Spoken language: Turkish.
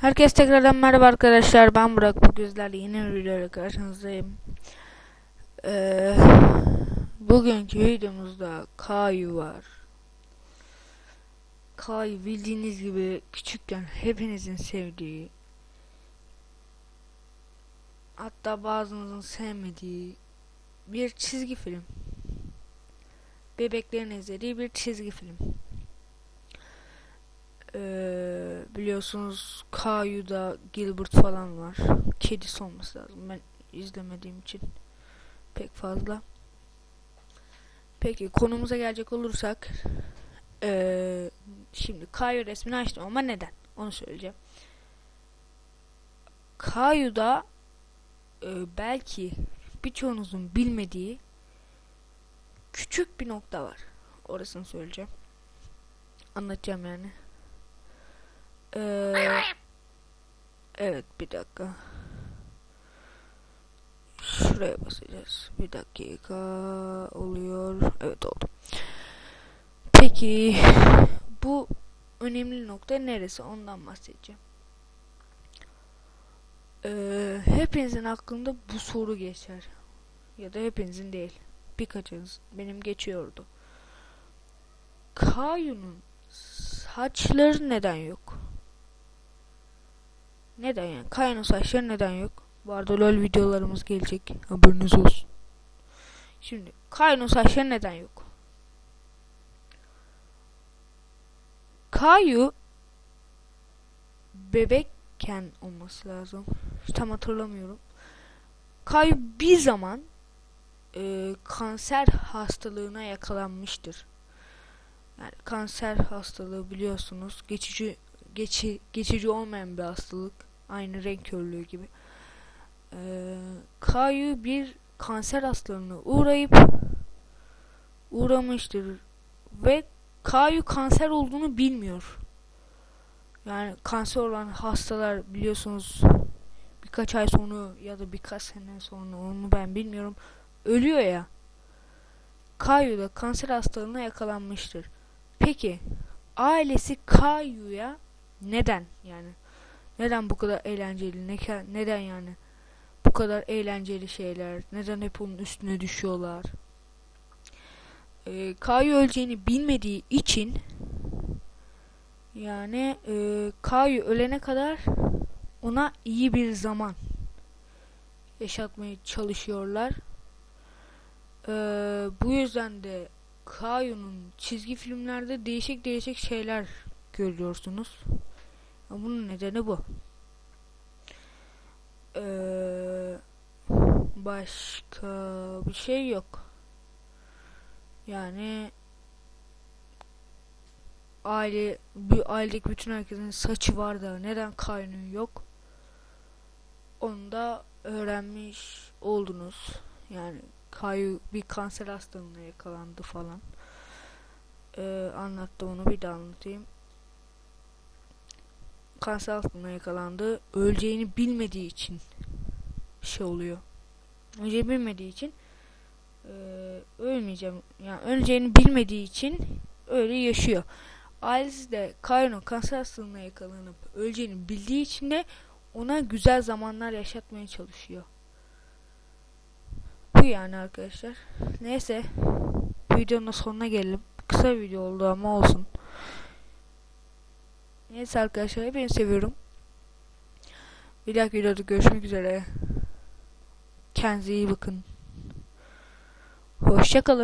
Herkes tekrardan merhaba arkadaşlar. Ben Burak. Bu gözlerle yeni bir videoyla karşınızdayım. Ee, bugünkü videomuzda Kayu var. Kayu bildiğiniz gibi küçükken hepinizin sevdiği hatta bazınızın sevmediği bir çizgi film. Bebeklerin izlediği bir çizgi film. Ee, biliyorsunuz Kayu'da Gilbert falan var. Kedisi olması lazım. Ben izlemediğim için pek fazla. Peki konumuza gelecek olursak ee, şimdi Kayu resmini açtım ama neden? Onu söyleyeceğim. Kayu'da ee, belki birçoğunuzun bilmediği küçük bir nokta var. Orasını söyleyeceğim. Anlatacağım yani. Ee, evet bir dakika. Şuraya basacağız. Bir dakika oluyor. Evet oldu. Peki bu önemli nokta neresi? Ondan bahsedeceğim. Ee, hepinizin aklında bu soru geçer. Ya da hepinizin değil. Birkaçınız benim geçiyordu. Kayu'nun saçları neden yok? Neden yani? Kaya'nın saçları neden yok? Bu arada LOL videolarımız gelecek. Haberiniz olsun. Şimdi Kaya'nın saçları neden yok? Kayu bebekken olması lazım. Tam hatırlamıyorum. Kayu bir zaman e, kanser hastalığına yakalanmıştır. Yani kanser hastalığı biliyorsunuz geçici geçi, geçici olmayan bir hastalık. Aynı renk körlüğü gibi. Ee, Kayu bir kanser hastalığına uğrayıp uğramıştır ve Kayu kanser olduğunu bilmiyor. Yani kanser olan hastalar biliyorsunuz birkaç ay sonra ya da birkaç sene sonra onu ben bilmiyorum ölüyor ya. Kayu da kanser hastalığına yakalanmıştır. Peki ailesi Kayu'ya neden yani neden bu kadar eğlenceli? Ne neden yani? Bu kadar eğlenceli şeyler. Neden hep onun üstüne düşüyorlar? E, Kayu öleceğini bilmediği için yani e, Kayu ölene kadar ona iyi bir zaman yaşatmaya çalışıyorlar. E, bu yüzden de Kayu'nun çizgi filmlerde değişik değişik şeyler görüyorsunuz. Bunun nedeni bu. Ee, başka bir şey yok. Yani aile bir ailedeki bütün herkesin saçı var da neden kaynağı yok? Onu da öğrenmiş oldunuz. Yani Kayu bir kanser hastalığına yakalandı falan. Ee, anlattı onu bir daha anlatayım kanser hastalığına yakalandı. Öleceğini bilmediği için şey oluyor. Öleceğini bilmediği için e, ölmeyeceğim. Yani öleceğini bilmediği için öyle yaşıyor. Ailesi de Kayno kanser hastalığına yakalanıp öleceğini bildiği için de ona güzel zamanlar yaşatmaya çalışıyor. Bu yani arkadaşlar. Neyse. Videonun sonuna gelelim. Kısa video oldu ama olsun. Neyse arkadaşlar hepinizi seviyorum. Bir dahaki videoda görüşmek üzere. Kendinize iyi bakın. Hoşçakalın.